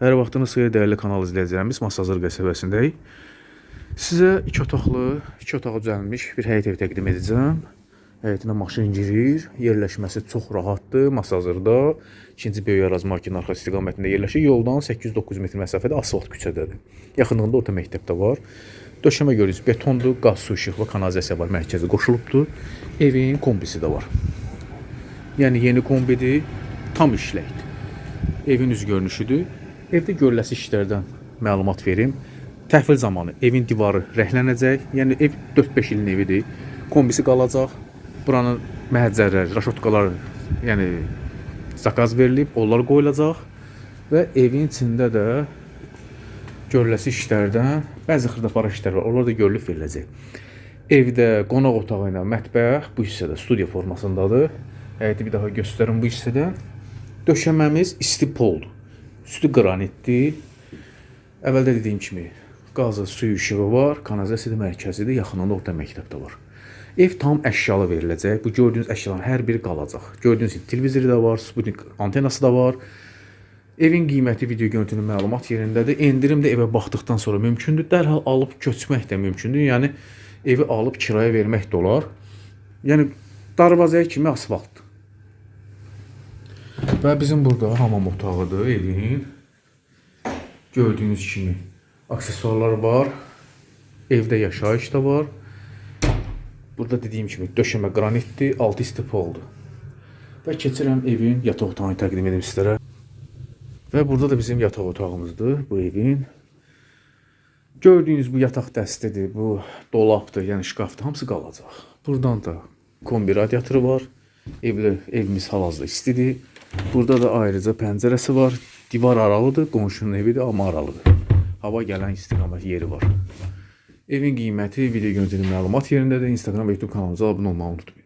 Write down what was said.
Hər vaxtınız xeyir dəyərli kanal izləyicilərimiz. Masazır qəsəbəsindəyik. Sizə iki otaqlı, iki otaq düzəlmiş bir həyət evi təqdim edəcəm. Həyətinə maşın girir, yerləşməsi çox rahatdır. Masazırda ikinci böyük Araz Markin arxa istiqamətində yerləşir. Yoldan 8-9 metr məsafədə asfalt küçədədir. Yaxınlığında orta məktəb də var. Döşəmə görürsüz, betondur, qaz, su, işıq və kanalizasiya var, mərkəzi qoşulubdur. Evin kombisi də var. Yəni yeni kombidir, tam işləkdir. Evin üz görünüşüdür. Evdə görüləsi işlərdən məlumat verim. Təhvil zamanı evin divarı rəhlənəcək. Yəni ev 4-5 ilin evidir. Kombisi qalacaq. Buranın məhəccərləri, raşotkalar, yəni zakaz verilib, onlar qoyulacaq və evin içində də görüləsi işlərdən bəzi xırdapara işlər var. Onlar da görülüb veriləcək. Evdə qonaq otağı ilə mətbəx bu hissədə studiya formasındadır. Həyəti bir daha göstərim bu hissədə. Döşəməmiz isti poldur. Üstü qranitdir. Əvvəldə dediyim kimi qazı, suyu, işığı var, kanalizasiya mərkəzidir, yaxınında orta məktəb də var. Ev tam əşyalı veriləcək. Bu gördüyünüz əşyaların hər biri qalacaq. Gördüyünüz kimi televizoru da var, Sputnik antenası da var. Evin qiyməti video görüntünün məlumat yerindədir. Endirim də evə baxdıqdan sonra mümkündür. Dərhal alıb köçmək də mümkündür. Yəni evi alıb kiraya vermək də olar. Yəni darvazaya kimi asfaltdır. Və bizim burada hamam otağıdır evin. Gördüyünüz kimi aksesuarlar var. Evdə yaşayış da var. Burada dediyim kimi döşəmə qranitdir, altı isti poldur. Və keçirəm evin yataq otağını təqdim edim sizlərə. Və burada da bizim yataq otağımızdır bu evin. Gördüyünüz bu yataq dəstidir, bu dolabdır, yəni şkafdır, hamısı qalacaq. Buradan da kombi radiatoru var. Evli evimiz hal-hazırda istidir. Burada da ayrıca pəncərəsi var. Divar aralıdır, qonşunun evidir, amma aralıdır. Hava gələn istiqamət yeri var. Evin qiyməti video görüntülü məlumat yerindədir. Instagram və YouTube kanalımıza abunə olmağı unutmayın.